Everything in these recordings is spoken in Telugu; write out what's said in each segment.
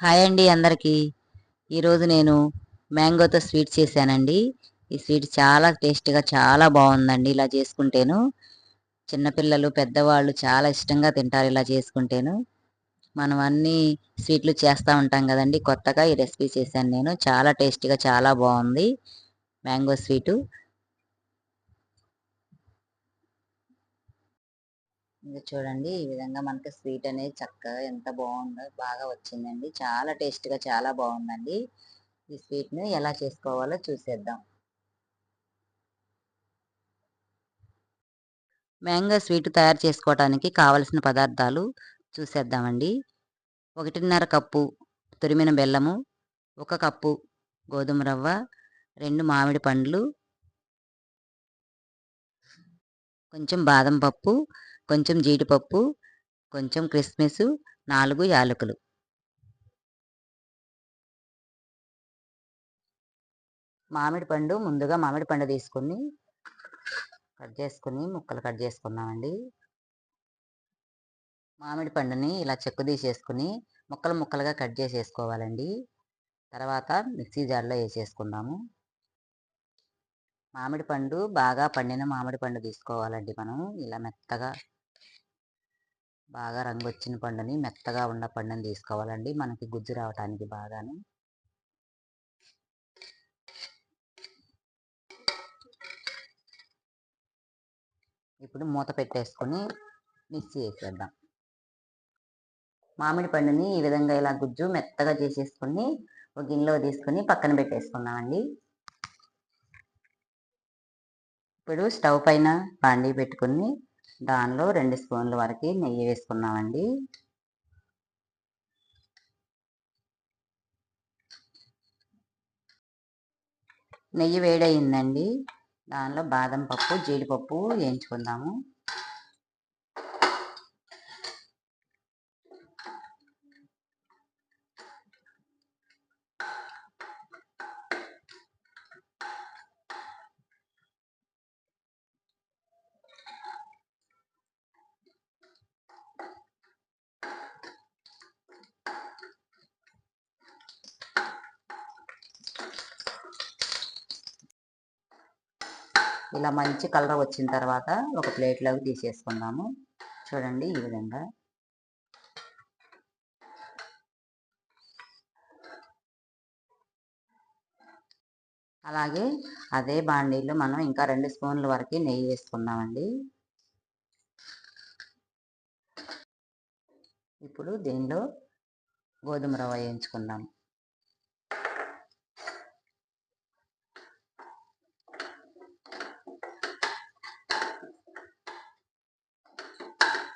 హాయ్ అండి అందరికీ. ఈరోజు నేను మ్యాంగోతో స్వీట్ చేశానండి. ఈ స్వీట్ చాలా టేస్ట్గా చాలా బాగుందండి ఇలా చేసుకుంటేను. చిన్నపిల్లలు పెద్దవాళ్ళు చాలా ఇష్టంగా తింటారు ఇలా చేసుకుంటేను. మనం అన్ని స్వీట్లు చేస్తూ ఉంటాం కదండి. కొత్తగా ఈ రెసిపీ చేశాను నేను. చాలా టేస్టీగా చాలా బాగుంది మ్యాంగో స్వీటు. ఇంకా చూడండి ఈ విధంగా మనకి స్వీట్ అనేది చక్కగా ఎంత బాగుందో బాగా వచ్చిందండి. చాలా టేస్ట్గా చాలా బాగుందండి. ఈ స్వీట్ని ఎలా చేసుకోవాలో చూసేద్దాం. మ్యాంగో స్వీట్ తయారు చేసుకోవడానికి కావలసిన పదార్థాలు చూసేద్దామండి. ఒకటిన్నర కప్పు తురిమిన బెల్లము ఒక కప్పు గోధుమ రవ్వ రెండు మామిడి పండ్లు కొంచెం బాదం పప్పు కొంచెం జీడిపప్పు కొంచెం క్రిస్మస్ నాలుగు యాలకులు. మామిడి పండు ముందుగా మామిడి పండు తీసుకుని కట్ చేసుకుని ముక్కలు కట్ చేసుకున్నామండి. మామిడి పండుని ఇలా చెక్కు తీసేసుకుని ముక్కలు ముక్కలుగా కట్ చేసేసుకోవాలండి. తర్వాత మిక్సీ జార్లో వేసేసుకుందాము. మామిడి పండు బాగా పండిన మామిడి పండు తీసుకోవాలండి మనం. ఇలా మెత్తగా బాగా రంగు వచ్చిన పండుని మెత్తగా ఉన్న పండుని తీసుకోవాలండి. మనకి గుజ్జు రావటానికి బాగాను. ఇప్పుడు మూత పెట్టేసుకొని మిక్సీ వేసేద్దాం. మామిడి పండుని ఈ విధంగా ఇలా గుజ్జు మెత్తగా చేసేసుకొని ఒక గిన్నెలో తీసుకొని పక్కన పెట్టేసుకున్నామండి ఇప్పుడు స్టవ్ పైన బాండీ పెట్టుకుని దానిలో రెండు స్పూన్ల వరకు నెయ్యి వేసుకున్నామండి. నెయ్యి వేడయిందండి. దానిలో బాదం పప్పు జీడిపప్పు వేయించుకుందాము. ఇలా మంచి కలర్ వచ్చిన తర్వాత ఒక ప్లేట్లోకి తీసేసుకుందాము. చూడండి ఈ విధంగా. అలాగే అదే బాండీలో మనం ఇంకా రెండు స్పూన్ల వరకు నెయ్యి వేసుకుందామండి. ఇప్పుడు దీనిలో గోధుమ రవ్వ వేయించుకుందాం.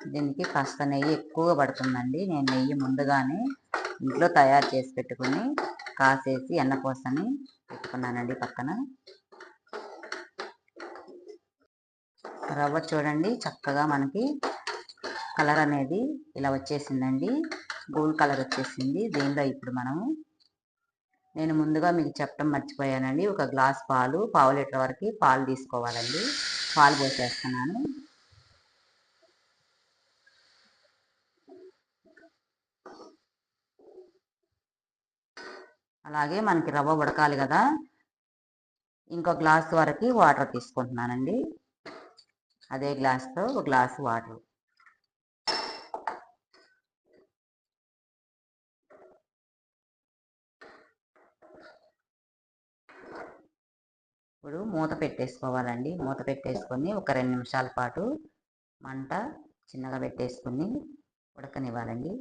దీనికి కాస్త నెయ్యి ఎక్కువగా పడుతుందండి. నేను నెయ్యి ముందుగానే ఇంట్లో తయారు చేసి పెట్టుకుని కాసేసి ఎన్న కోసని పెట్టుకున్నానండి పక్కన. రవ్వ చూడండి చక్కగా మనకి కలర్ అనేది ఇలా వచ్చేసిందండి. గోల్డ్ కలర్ వచ్చేసింది. దీనిలో ఇప్పుడు మనము నేను ముందుగా మీకు చెప్పడం మర్చిపోయానండి. ఒక గ్లాస్ పాలు పావు లీటర్ వరకు పాలు తీసుకోవాలండి. పాలు పోసేస్తున్నాను. అలాగే మనకి రవ్వ ఉడకాలి కదా. ఇంకో గ్లాస్ వరకు వాటర్ తీసుకుంటున్నానండి. అదే గ్లాస్తో ఒక గ్లాస్ వాటర్. ఇప్పుడు మూత పెట్టేసుకోవాలండి. మూత పెట్టేసుకొని ఒక రెండు నిమిషాల పాటు మంట చిన్నగా పెట్టేసుకుని ఉడకనివ్వాలండి.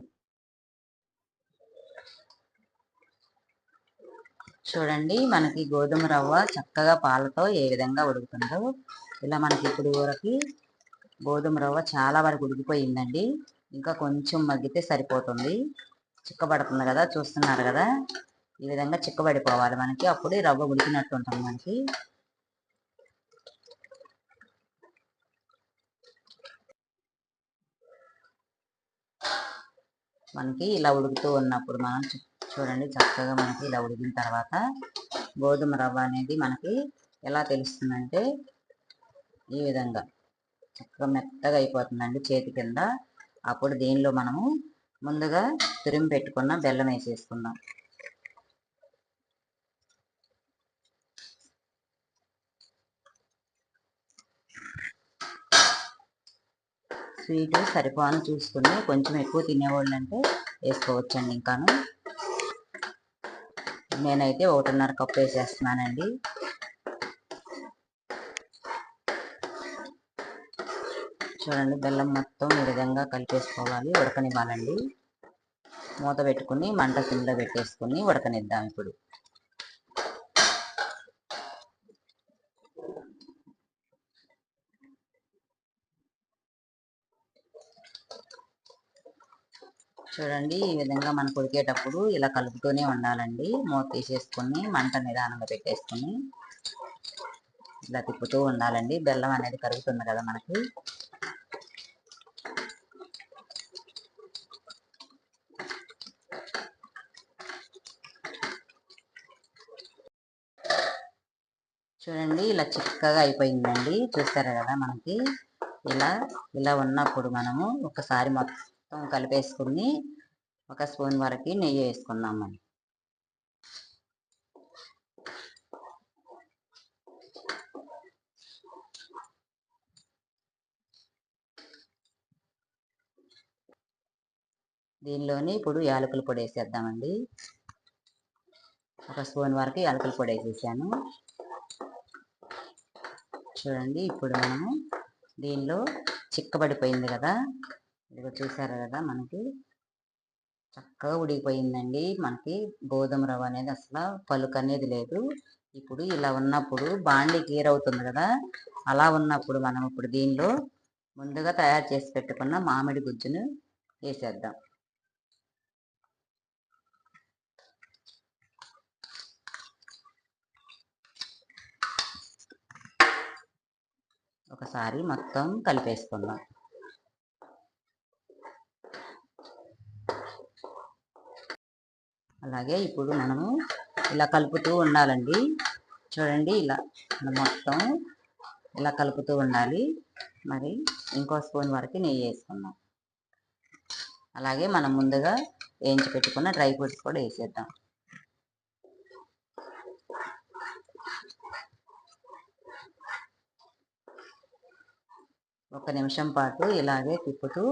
చూడండి మనకి గోధుమ రవ్వ చక్కగా పాలతో ఏ విధంగా ఉడుకుతుందో. ఇలా మనకి ఇప్పుడు వరకు గోధుమ రవ్వ చాలా వరకు ఉడికిపోయిందండి. ఇంకా కొంచెం మగ్గితే సరిపోతుంది. చిక్కబడుతుంది కదా చూస్తున్నారు కదా. ఈ విధంగా చిక్కబడిపోవాలి మనకి. అప్పుడు రవ్వ ఉడికినట్టు ఉంటుంది మనకి. మనకి ఇలా ఉడుకుతూ ఉన్నప్పుడు మనం చూడండి చక్కగా మనకి ఇలా ఉడికిన తర్వాత గోధుమ రవ్వ అనేది మనకి ఎలా తెలుస్తుందంటే ఈ విధంగా చక్కగా మెత్తగా అయిపోతుందండి చేతి కింద. అప్పుడు దీనిలో మనము ముందుగా తురిమి పెట్టుకున్న బెల్లం వేసేసుకుందాం. స్వీట్ సరిపోను చూసుకుని కొంచెం ఎక్కువ తినేవాళ్ళు అంటే వేసుకోవచ్చండి ఇంకాను. నేనైతే ఒకటిన్నర కప్పు వేసేస్తున్నానండి. చూడండి బెల్లం మొత్తం ఈ విధంగా కలిపేసుకోవాలి ఉడకనివ్వాలండి. మూత పెట్టుకుని మంట కింద పెట్టేసుకుని ఉడకనిద్దాం ఇప్పుడు. చూడండి. ఈ విధంగా మనం ఉడికేటప్పుడు ఇలా కలుపుతూనే ఉండాలండి. మూత తీసేసుకుని మంట నిదానంగా పెట్టేసుకుని ఇలా తిప్పుతూ ఉండాలండి. బెల్లం అనేది కరుగుతుంది కదా మనకి. చూడండి ఇలా చిక్కగా అయిపోయిందండి. చూస్తారా కదా మనకి? ఇలా ఇలా ఉన్నప్పుడు మనము ఒకసారి మొత్తం మొత్తం కలిపేసుకుని ఒక స్పూన్ వరకు నెయ్యి వేసుకుందామని దీనిలోని ఇప్పుడు యాలకుల పొడి వేసేద్దామండి. ఒక స్పూన్ వరకు యాలకుల పొడి వేసేసాను. చూడండి ఇప్పుడు మనము దీనిలో చిక్కబడిపోయింది కదా. ఇదిగో చూసారు కదా మనకి. చక్కగా ఉడికిపోయిందండి. మనకి గోధుమ రవ్వ అనేది అసలు పలుకు అనేది లేదు. ఇప్పుడు ఇలా ఉన్నప్పుడు బాండి గీర్ అవుతుంది కదా. అలా ఉన్నప్పుడు మనం ఇప్పుడు దీనిలో ముందుగా తయారు చేసి పెట్టుకున్న మామిడి గుజ్జును వేసేద్దాం. ఒకసారి మొత్తం కలిపేసుకుందాం. అలాగే ఇప్పుడు మనము ఇలా కలుపుతూ ఉండాలండి. చూడండి ఇలా మొత్తం ఇలా కలుపుతూ ఉండాలి. మరి ఇంకో స్పూన్ వరకు నెయ్యి వేసుకుందాం. అలాగే మనం ముందుగా వేయించి పెట్టుకున్న డ్రై ఫ్రూట్స్ కూడా వేసేద్దాం. ఒక నిమిషం పాటు ఇలాగే తిప్పుతూ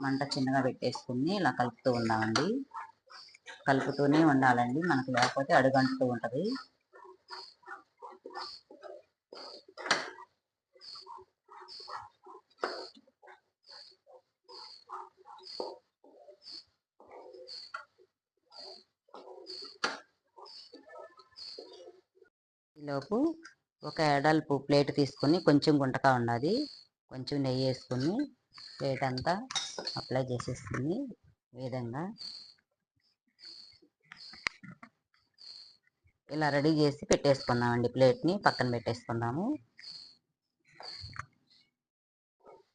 మంట చిన్నగా పెట్టేసుకుని ఇలా కలుపుతూ ఉన్నామండి కలుపుతూనే ఉండాలండి. మనకు లేకపోతే అడుగంటుతూ ఉంటుంది. ఈలోపు ఒక ఎడల్పు ప్లేట్ తీసుకొని కొంచెం గుంటగా ఉండాలి కొంచెం నెయ్యి వేసుకొని ప్లేట్ అంతా అప్లై చేసేసుకుని ఈ విధంగా ఇలా రెడీ చేసి పెట్టేసుకుందామండి ప్లేట్ని. పక్కన పెట్టేసుకుందాము.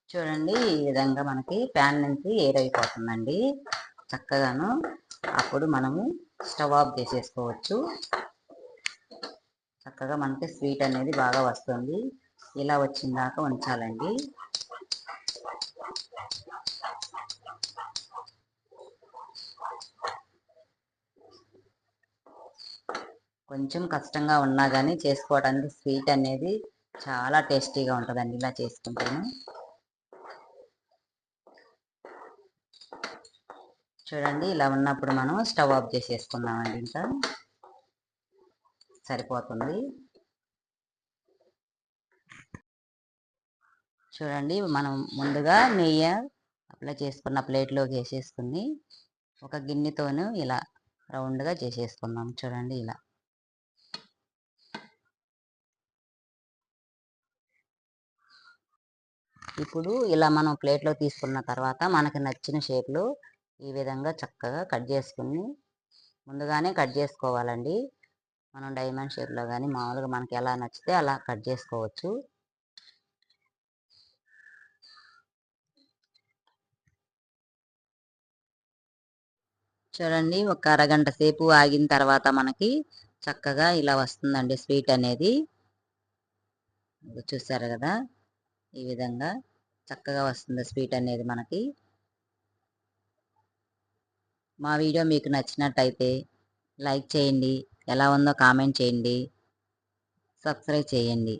చూడండి ఈ విధంగా మనకి ప్యాన్ నుంచి ఎయిర్ అయిపోతుందండి. చక్కగాను అప్పుడు మనము స్టవ్ ఆఫ్ చేసేసుకోవచ్చు. చక్కగా మనకి స్వీట్ అనేది బాగా వస్తుంది. ఇలా వచ్చిందాక ఉంచాలండి. కొంచెం కష్టంగా ఉన్నా కానీ చేసుకోవడానికి స్వీట్ అనేది చాలా టేస్టీగా ఉంటుందండి ఇలా చేసుకుంటాను. చూడండి ఇలా ఉన్నప్పుడు మనం స్టవ్ ఆఫ్ చేసేసుకుందామండి ఇంకా. సరిపోతుంది. చూడండి మనం ముందుగా నెయ్యి అప్లై చేసుకున్న ప్లేట్లోకి వేసేసుకుని ఒక గిన్నెతోను ఇలా రౌండ్గా చేసేసుకుందాం చూడండి ఇలా. ఇప్పుడు ఇలా మనం ప్లేట్లో తీసుకున్న తర్వాత మనకి నచ్చిన షేప్లో ఈ విధంగా చక్కగా కట్ చేసుకుని ముందుగానే కట్ చేసుకోవాలండి. మనం డైమండ్ షేప్లో కానీ మామూలుగా మనకి ఎలా నచ్చితే అలా కట్ చేసుకోవచ్చు. చూడండి ఒక అరగంట సేపు ఆగిన తర్వాత మనకి చక్కగా ఇలా వస్తుందండి స్వీట్ అనేది. చూసారు కదా? ఈ విధంగా చక్కగా వస్తుంది స్వీట్ అనేది మనకి. మా వీడియో మీకు నచ్చినట్టయితే లైక్ చేయండి ఎలా ఉందో కామెంట్ చేయండి సబ్స్క్రైబ్ చేయండి.